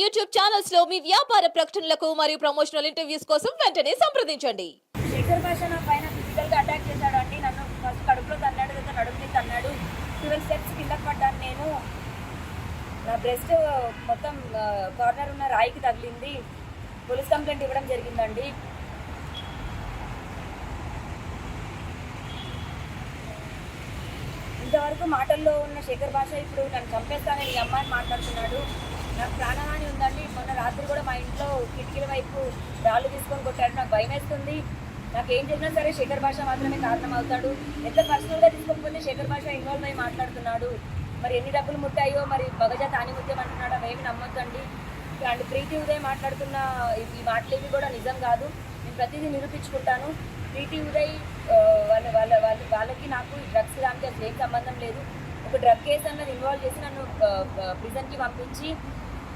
YouTube ఛానల్స్లో మీ వ్యాపార ప్రకటనలకు మరియు ప్రమోషనల్ ఇంటర్వ్యూస్ కోసం వెంటనే సంప్రదించండి. శేఖర్ భాష నా పైన ఫిజికల్గా అటాక్ చేశాడు అండి నన్ను ఫస్ట్ కడుపులో తన్నాడు తర్వాత నడుము తన్నాడు. ట్వెల్వ్ స్టెప్స్ కింద పడ్డాను నేను. నా బ్రెస్ట్ మొత్తం కార్నర్ ఉన్న రాయికి తగిలింది. పోలీస్ కంప్లైంట్ ఇవ్వడం జరిగిందండి. ఇంతవరకు మాటల్లో ఉన్న శేఖర్ భాష ఇప్పుడు నన్ను చంపేస్తానని ఈ అమ్మాయిని మాట్లాడుతున్నాడు. నాకు ప్రాణహాని రాత్రి కూడా మా ఇంట్లో కిటికీల వైపు రాళ్ళు తీసుకొని కొట్టాడు నాకు భయం వేస్తుంది. నాకు ఏం చేసినా సరే శేఖర్ భాష మాత్రమే కారణం అవుతాడు. ఎంత పర్సనల్గా తీసుకోకపోతే శేఖర్ భాష ఇన్వాల్వ్ అయ్యి మాట్లాడుతున్నాడు. మరి ఎన్ని డబ్బులు ముట్టాయో మరి మగజ తాని అంటున్నాడు అవేమి నమ్మొద్దండి. అండ్ ప్రీతి ఉదయ్ మాట్లాడుతున్న ఈ- ఈ మాటలు ఇవి కూడా నిజం కాదు. నేను ప్రతిదీ నిరూపించుకుంటాను. ప్రీతి ఉదయ్ వాళ్ళ వాళ్ళ వాళ్ళ వాళ్ళకి నాకు ఈ డ్రగ్స్ దానికి అసలు ఏం సంబంధం లేదు. ఒక డ్రగ్ కేసు అన్నది ఇన్వాల్వ్ చేసి నన్ను ప్రిజన్కి పంపించి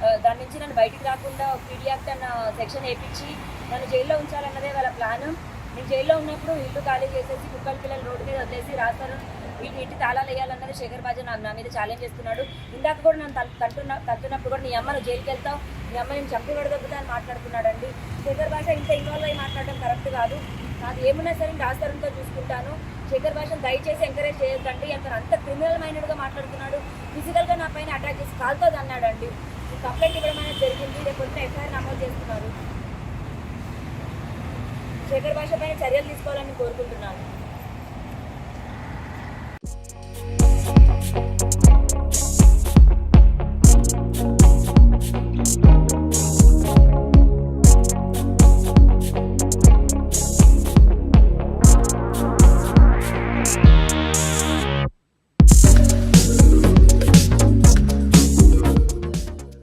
దాని నుంచి నన్ను బయటికి రాకుండా పీడీ యాక్ట్ అన్న సెక్షన్ వేయించి నన్ను జైల్లో ఉంచాలన్నదే వాళ్ళ ప్లాన్. నేను జైల్లో ఉన్నప్పుడు ఇల్లు ఖాళీ చేసేసి కుక్కల పిల్లలు రోడ్డు మీద వదిలేసి రాస్తారు వీటి ఇంటి తాళాలు వేయాలన్నది శేఖర్ బాజు నా నా మీద ఛాలెంజ్ చేస్తున్నాడు. ఇందాక కూడా నన్ను తల్- తంటున్న తంటున్నప్పుడు కూడా నీ అమ్మ నువ్వు జైలుకి వెళ్తావు. నీ అమ్మ నేను చంపి పడదొబ్బుతా అని మాట్లాడుతున్నాడండి. శేఖర్ భాష ఇంత ఇన్వాల్వ్ అయ్యి మాట్లాడడం కరెక్ట్ కాదు. నాకు ఏమున్నా సరే నేను రాస్తారంతో చూసుకుంటాను. శేఖర్ భాషను దయచేసి ఎంకరేజ్ చేయొద్దండి. అతను అంత క్రిమినల్ మైండెడ్గా మాట్లాడుతున్నాడు. ఫిజికల్గా నా పైన అటాక్ చేసి కాల్తో అన్నాడండి. కంప్లైంట్ ఇవ్వడం అనేది జరిగింది. రేపు ఎఫ్ఐఆర్ నమోదు చేస్తున్నారు. శేఖర్ భాష పైన చర్యలు తీసుకోవాలని కోరుకుంటున్నాను.